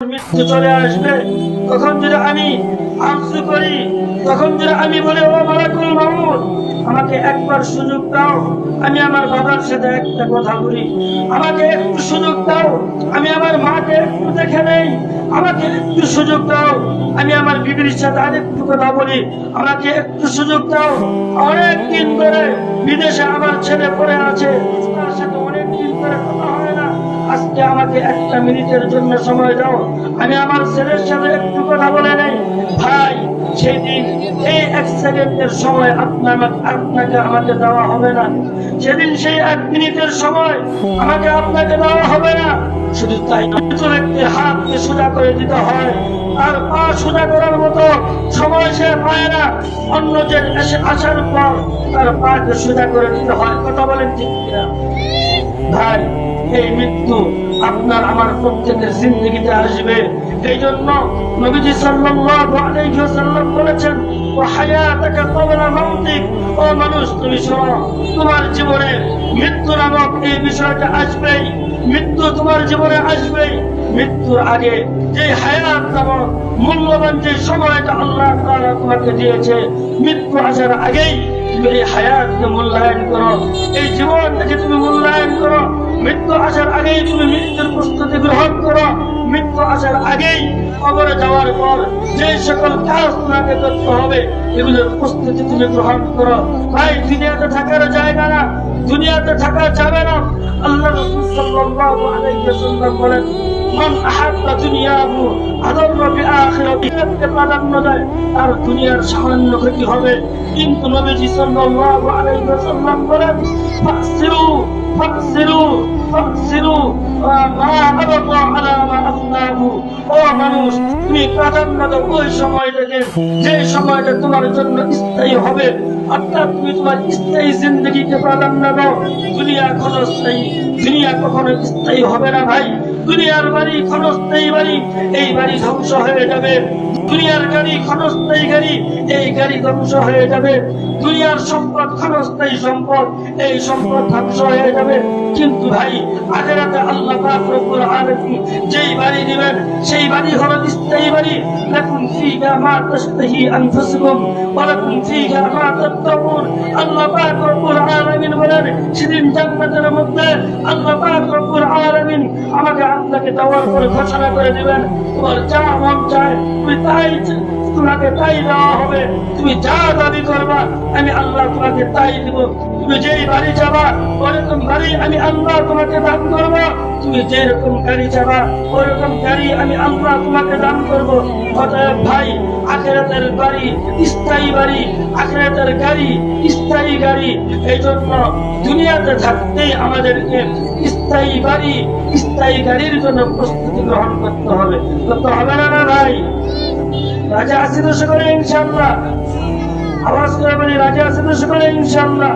মৃত্যু চলে আসবে, তখন যদি আমি করি, তখন যদি আমি বলি, ও মালাকুল মামুদ আমাকে একবার সুযোগ দাও, আমি আমার বাবার সাথে একটা কথা বলি। আমাকে একটু সুযোগ দাও, আমি আমার মাকে একটু দেখে নেই। আমাকে একটু সুযোগ দাও, আমি আমার বিবির সাথে আরেকটু কথা বলি। আমাকে একটু সুযোগ দাও। অনেক দিন ধরে বিদেশে আমার ছেলে পড়ে আছে, তার সাথে অনেক দিন ধরে কথা আজকে আমাকে একটা মিনিটের জন্য সময় দাও। আমি আমার ছেলের সাথে একটু কথা বলে নেই। ভাই আর পা করার মতো সময় সে পায় না। অন্য এসে আসার পর তার পাকে সোজা করে দিতে হয়। কথা বলেন ঠিক ভাই, এই মৃত্যু আপনার আমার প্রত্যেকের জিন্দগিতে আসবে। এই জন্য নবীজি ওয়াসাল্লাম বলেছেন মৃত্যু দিয়েছে, মৃত্যু আসার আগেই তুমি এই হায়াতকে মূল্যায়ন করো। এই জীবন জীবনটাকে তুমি মূল্যায়ন করো। মৃত্যু আসার আগেই তুমি গ্রহণ করো মৃত্যু আসার আগেই কবরে যাওয়ার পর যে সকল কাজ তোমাকে করতে হবে, এগুলোর তুমি গ্রহণ করো। ভাই, দুনিয়াতে থাকার জায়গা না, দুনিয়াতে থাকা যাবে না। আল্লাহ বলেন প্রাধান্য দেয় আর দুনিয়ার সামান্য ক্ষতি হবে। কিন্তু নবীজি সাল্লাল্লাহু আলাইহি ফাসিরু ফাসিরু মা আবাদা على ما আফনাহু ও মানুষ, তুমি প্রাধান্য ওই সময়টাকে যে সময়টা তোমার জন্য স্থায়ী হবে, অর্থাৎ তুমি তোমার স্থায়ী জিন্দগিকে প্রাধান্য দাও। দুনিয়া ক্ষণস্থায়ী দুনিয়া কখনো স্থায়ী হবে না ভাই। দুনিয়ার বাড়ি ক্ষণস্থায়ী বাড়ি, এই বাড়ি ধ্বংস হয়ে যাবে। দুনিয়ার গাড়ি ক্ষণস্থায়ী গাড়ি, এই গাড়ি ধ্বংস হয়ে যাবে। দুনিয়ার সম্পদ ক্ষণস্থায়ী সম্পদ, এই সম্পদ ধ্বংস হয়ে যাবে। কিন্তু ভাই, আখেরাতে আল্লাহ পাক রব্বুল আলামিন যেই বাড়ি দিবেন, সেই বাড়ি হলো স্থায়ী বাড়ি। লাকুম ফিহা মা তাশতাহি আনফুসুকুম, ওয়া লাকুম ফিহা মা তাত্তাকুন। আল্লাহ পাক সেদিন জান্নাতের মধ্যে আল্লাহ আপনাকে পরে ঘোষণা করে তোমার যা মন চায় তুমি তাই তোমাকে তাই দেওয়া হবে, তুমি যা দাবি করবা, আমি আল্লাহ তোমাকে তাই দিব। তুমি যেই বাড়ি যাবা, ওরকম বাড়ি আমি আল্লাহ তোমাকে দান করব। তুমি যেরকম গাড়ি যাবা, ওরকম গাড়ি আমি আল্লাহ তোমাকে দান করব। ভাই আখেরাতের বাড়ি, স্থায়ী বাড়ি, আখেরাতের গাড়ি, স্থায়ী গাড়ি। এই জন্য দুনিয়াতে থাকতেই আমাদেরকে স্থায়ী বাড়ি, স্থায়ী গাড়ির জন্য প্রস্তুতি গ্রহণ করতে হবে। করতে হবে না না ভাই? রাজা আসি তো করে ইনশাল্লাহ আওয়াজ করে বলি, রাজা আসি তো করে ইনশাল্লাহ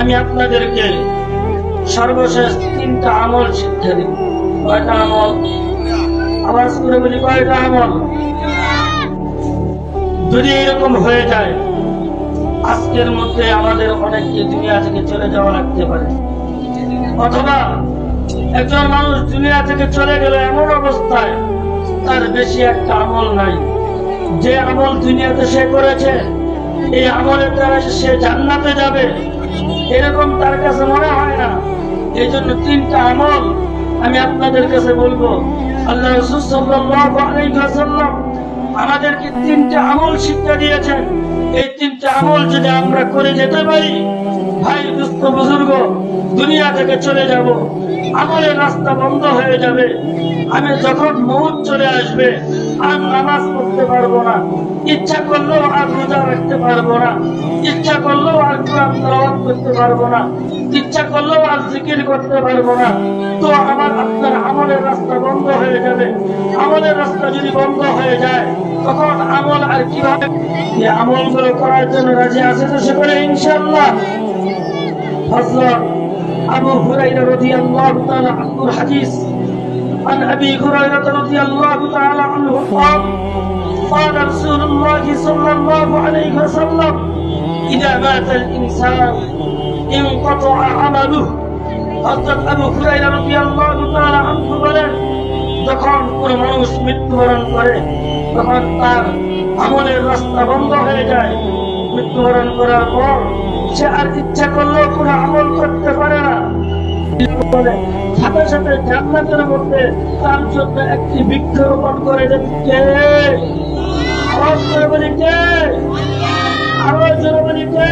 আমি আপনাদেরকে সর্বশেষ তিনটা আমল শিক্ষা দিব। কয়টা আমল? আওয়াজ করে বলি, কয়টা আমল? যদি এরকম হয়ে যায়, আজকের মধ্যে আমাদের অনেককে দুনিয়া থেকে চলে যাওয়া লাগতে পারে। অথবা একজন মানুষ দুনিয়া থেকে চলে গেল এমন অবস্থায়, তার বেশি একটা আমল নাই। যে আমল দুনিয়াতে সে করেছে, এই আমলের দ্বারা সে জান্নাতে যাবে। এরকম তার কাছে মনে হয় না। এই জন্য তিনটা আমল আমি আপনাদের কাছে বলব। আল্লাহ রসুল আমাদেরকে তিনটা আমল শিক্ষা দিয়েছেন? এই তিনটা আমল যদি আমরা করে যেতে পারি, ভাই, দুস্থ বুজুর্গ, দুনিয়া থেকে চলে যাব। আমলের রাস্তা বন্ধ হয়ে যাবে। আমি যখন মৌত চলে আসবে, আর নামাজ পড়তে পারব না। ইচ্ছা করলেও আর রোজা রাখতে পারব না। ইচ্ছা করলেও আর কোরআন করতে পারব না। ইচ্ছা করলেও আর জিকির করতে পারবো না তো আমার আপনার আমলের রাস্তা বন্ধ হয়ে যাবে আমলের রাস্তা যদি বন্ধ হয়ে যায় তখন আমল আর কিভাবে এই আমলগুলো করার জন্য রাজি আছে তো সে করে ইনশাল্লাহ হযরত আবু হুরায়রা রাদিয়াল্লাহু তাআলা আনহুর হাদিস عن ابي هريره رضي الله تعالى عنه قال قال رسول الله صلى الله عليه وسلم اذا مات الانسان انقطع عمله হযরত আবু হুরায়রা রাদিয়াল্লাহু তাআলা আনহু বলেন যখন কোন মানুষ মৃত্যুবরণ করে তখন তার আমলের রাস্তা বন্ধ হয়ে যায় মৃত্যুবরণ করার পর সে আর ইচ্ছা করলেও কোনো আমল করতে পারে না বলে, সাথে সাথে জান্নাতের মধ্যে তার জন্য একটি বৃক্ষরোপণ করে দেন কে আওয়াজ করে বলি কে আরো জোরে বলি কে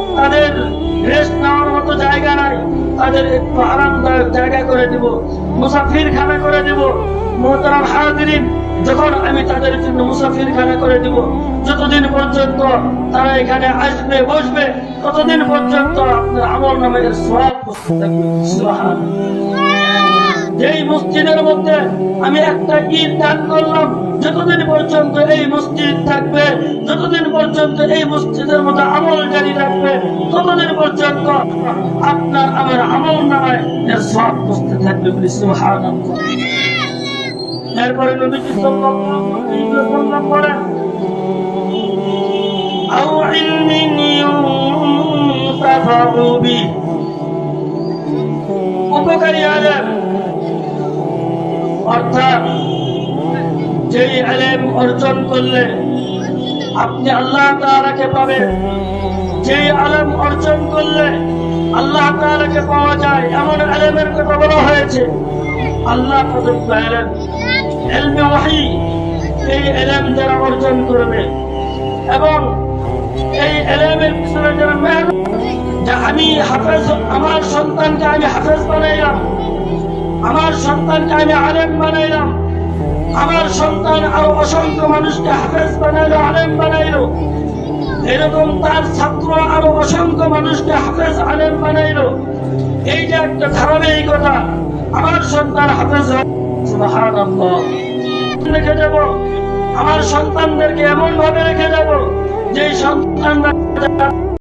তাদের রেস্ট নেওয়ার মতো জায়গা নাই। তাদের একটু আরামদায়ক জায়গা করে দিব, মুসাফির খানা করে দিব। মোহতারাম হাজিরিন, যখন আমি তাদের জন্য মুসাফির খানা করে দিব, যতদিন পর্যন্ত তারা এখানে আসবে, বসবে, ততদিন পর্যন্ত আপনার আমল নামের এর যেই মসজিদের মধ্যে আমি একটা ঈদ দান করলাম। যতদিন পর্যন্ত এই মসজিদ থাকবে, যতদিন পর্যন্ত এই মসজিদের মধ্যে আমল জারি রাখবে ততদিন পর্যন্ত আপনার আমার আমল নামায় এর সব বসতে থাকবে বলে এরপরে উপকারী আলেম অর্থাৎ যেই আলেম অর্জন করলে আপনি আল্লাহ তাআলাকে পাবেন। যেই আলেম অর্জন করলে আল্লাহ তাআলাকে পাওয়া যায়, এমন আলেমের কথা বলা হয়েছে। আল্লাহ প্রদত্ত আলেম, এলমে ওয়াহি, এই এলেম যারা অর্জন করবে। এবং এই এলেমের পিছনে যারা মেহনত আমি হাফেজ আমার সন্তানকে আমি হাফেজ বানাইলাম। আমার সন্তানকে আমি আলেম বানাইলাম। আমার সন্তান আরও অসংখ্য মানুষকে হাফেজ বানাইলো, আলেম বানাইলো। এরকম তার ছাত্র আরও অসংখ্য মানুষকে হাফেজ, আলেম বানাইলো। এইটা একটা ধারাবাহিকতা, আমার সন্তান হাফেজ। রেখে যাব আমার সন্তানদেরকে এমন ভাবে রেখে যাব যে সন্তানরা